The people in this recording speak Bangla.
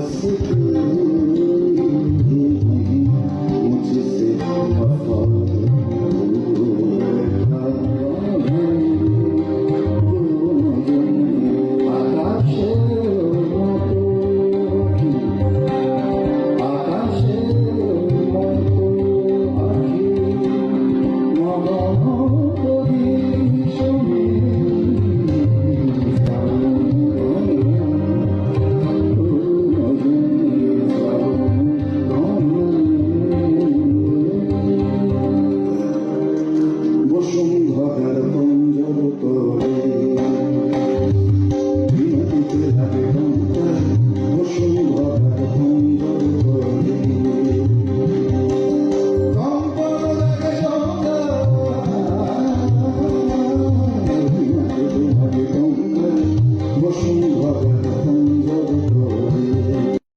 você বসুন্ধরার পঞ্জর তরে বিদ্যুতে লাগে ঘণ্টা বসুন্ধরার পঞ্জর তরে বসুন্ধরার